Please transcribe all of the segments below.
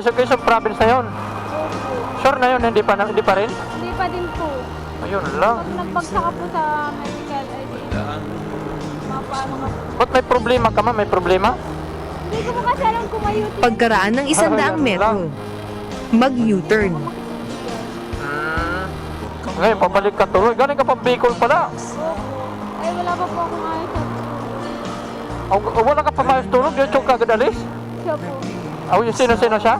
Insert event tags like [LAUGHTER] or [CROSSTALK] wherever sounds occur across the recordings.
Quezon, Quezon province na yun. Sure na yun, hindi pa, na- hindi pa rin? Hindi pa din po. Ayun lang. Pag nagbagsak ka po sa medical ID, mapaano ka. Ba't may problema ka ma'am? May problema? Hindi ko po kasi alam kung may UTI. Pagkaraan ng isang daang metro, mag-U-turn. Hmm. Ngayon, pabalik ka tuloy. Galing ka pa Bicol pala. Ay, wala pa po akong ayos wala ka pa maayos tulog. Yung ka agad alis. Siya po. O, yung sino-sino siya?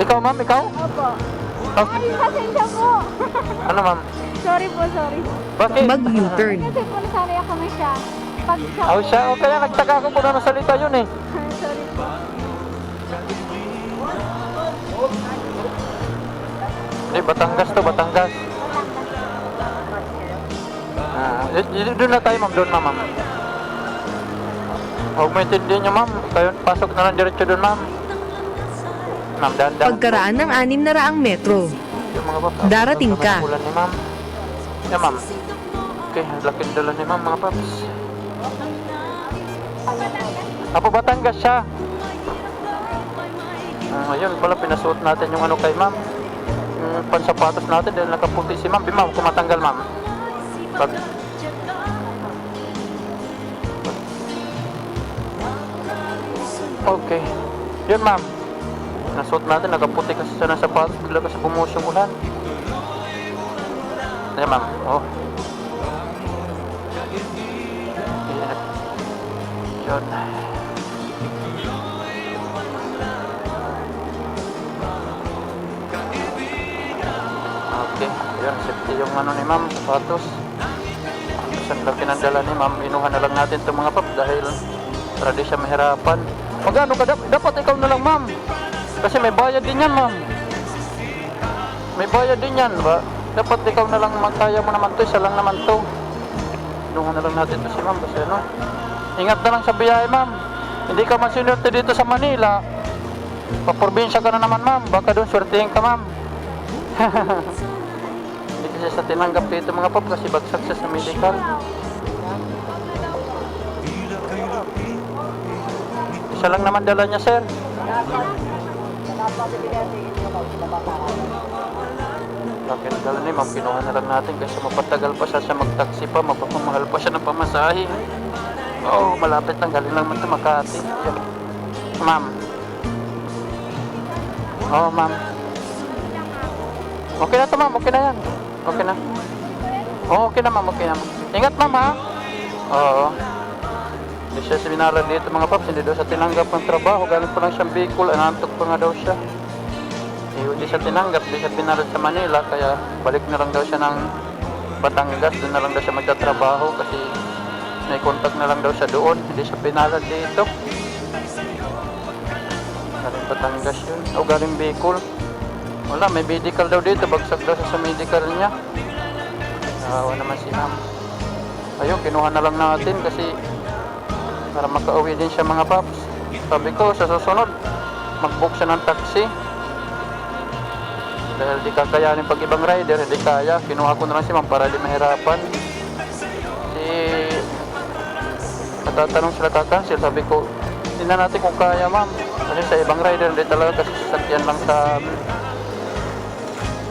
Ikaw ma'am, ikaw? Opo. Oh, Ay, pasensya po. [LAUGHS] ano ma'am? sorry po, sorry. Bakit? Mag-U-turn. Kasi po nasanay ako na siya. Pag siya O siya, o kaya nagtaka ko kung ano salita yun eh. [LAUGHS] sorry po. Hindi, Batangas to, Batangas. Ah, doon na tayo ma'am, doon ma'am. Huwag mo intindihin niyo ma'am. Kayo, pasok na lang diretso doon ma'am. Ma'am, dahan-dahan. Pagkaraan ng anim na raang metro, Yung mga paps. Darating ka. Ulan ni ma'am. Yeah, ma'am. Okay, laking dala ni ma'am, mga paps. Apo Batangas siya. Ah, ayun, pala pinasuot natin yung ano kay ma'am. Yung pansapatos natin dahil nakaputi si ma'am. Di ma'am, kumatanggal ma'am. Pag... Okay. Yun ma'am. Nasuot natin, nakaputi kasi siya ng sapatos. Bigla kasi bumuhos yung ulan. Ayan ma'am. Oh. Ayan. Yun. Okay. Ayan, safety yung ano ni ma'am, sapatos. Ang laki ng dala ni ma'am, inuhan na lang natin itong mga pap dahil para di siya mahirapan. Magano ka? Dap- Dapat ikaw na lang ma'am. Kasi may bayad din yan ma'am. May bayad din yan ba? Dapat ikaw na lang magkaya mo naman to, isa lang naman to. Inuhan na lang natin to si ma'am kasi ano. Ingat na lang sa biyahe ma'am. Hindi ka man sinurte dito sa Manila. Paprobinsya ka na naman ma'am. Baka doon swertihin ka ma'am. [LAUGHS] Hindi kasi sa tinanggap dito mga pop kasi bagsak siya sa medical. Isa lang naman dala niya sir. Bakit dala ni ma'am, kinuha na lang natin kasi mapatagal pa siya siya mag-taxi pa, mapapamahal pa siya ng pamasahe. Oo, oh, malapit lang, galing lang man ito Makati. Ma'am. Oo, oh, ma'am. Okay na to ma'am, okay na yan. Okay na. Oo, okay na ma'am, okay na ma'am. Ingat ma'am ha. Oo. Hindi siya seminaran dito mga paps, hindi daw siya tinanggap ng trabaho. Galing pa lang siyang Bicol, anantok pa nga daw siya. Hindi siya tinanggap, hindi siya pinarad sa Manila, kaya balik na lang daw siya ng Batangas, doon na lang daw siya magtatrabaho kasi may contact na lang daw siya doon, hindi siya pinalad dito. Galing Batangas yun, o galing Bicol. Wala, may medical daw dito, bagsak daw sa medical niya. Nakawa naman si ma'am. Ayun, kinuha na lang natin kasi para makauwi din siya mga paps. Sabi ko, sa susunod, mag-book siya ng taxi. Dahil di kakayanin pag ibang rider, hindi kaya. Kinuha ko na lang si ma'am para di mahirapan. Si... Natatanong sila kakancel, sabi ko, tingnan natin kung kaya ma'am. Kasi sa ibang rider, hindi talaga kasi sakyan lang sa.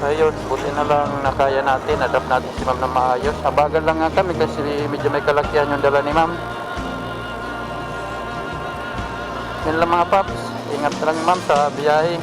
Ayun, buti na lang nakaya natin, adapt natin si ma'am na maayos. Habagan lang nga kami kasi medyo may kalakihan yung dala ni ma'am. Yun lang mga paps, ingat lang ma'am sa biyahe.